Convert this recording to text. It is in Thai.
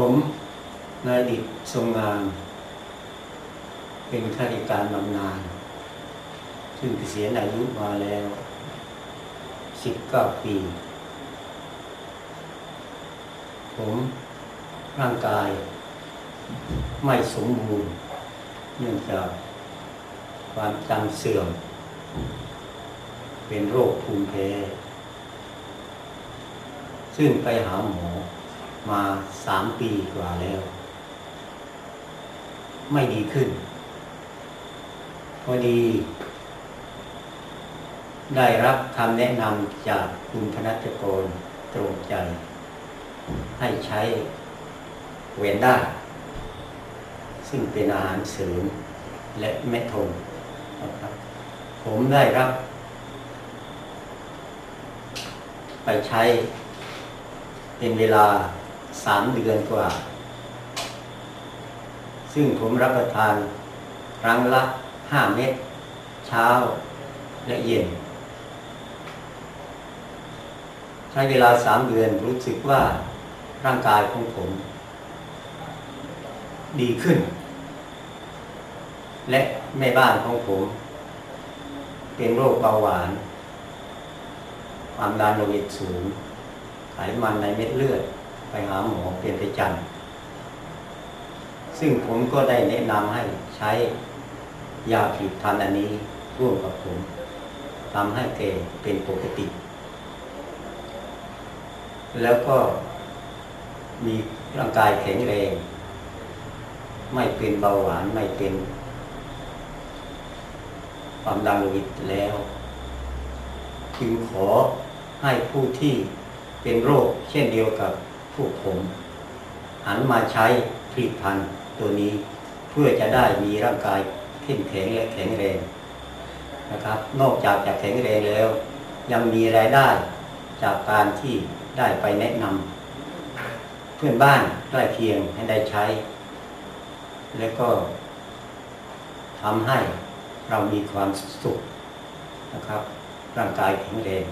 ผมนายดิษทรงงานเป็นข้าราชการบำนาญซึ่งเกษียณอายุมาแล้ว19ปี ผมร่างกาย ไม่สมบูรณ์ เนื่องจากความจำเสื่อม เป็นโรคภูมิแพ้ ซึ่งไปหาหมอ มาสามปีกว่าแล้ว ไม่ดีขึ้น พอดี ได้รับคำแนะนำจากคุณธนัชกรตรงใจ ให้ใช้เวนด้าซึ่งเป็นอาหารเสริมและเมทงนะครับ ผมได้รับ ไปใช้เป็นเวลา สามเดือนกว่า ซึ่งผมรับประทานครั้งละห้าเม็ดเช้าและเย็น ใช้เวลาสามเดือนรู้สึกว่าร่างกายของผม ดีขึ้น และแม่บ้านของผม เป็นโรคเบาหวาน ความดันโลหิตสูงไขมันในเม็ดเลือด ไปหาหมอเป็นประจำซึ่งผมก็ได้แนะนำให้ใช้ยาผิดพันอันนี้ร่วมกับผมทำให้แกเป็นปกติ แล้วก็มีร่างกายแข็งแรง ไม่เป็นเบาหวานไม่เป็นความดันโลหิตแล้วจึงขอให้ผู้ที่เป็นโรคเช่นเดียวกับ พวกผมหันมาใช้ผลิตภัณฑ์ตัวนี้เพื่อจะได้มีร่างกายเข้มแข็งและแข็งแรงนะครับ นอกจากจะแข็งแรงแล้ว ยังมีรายได้จากการที่ได้ไปแนะนำเพื่อนบ้านใกล้เคียงให้ได้ใช้ และก็ทำให้เรามีความสุขนะครับ ร่างกายแข็งแรง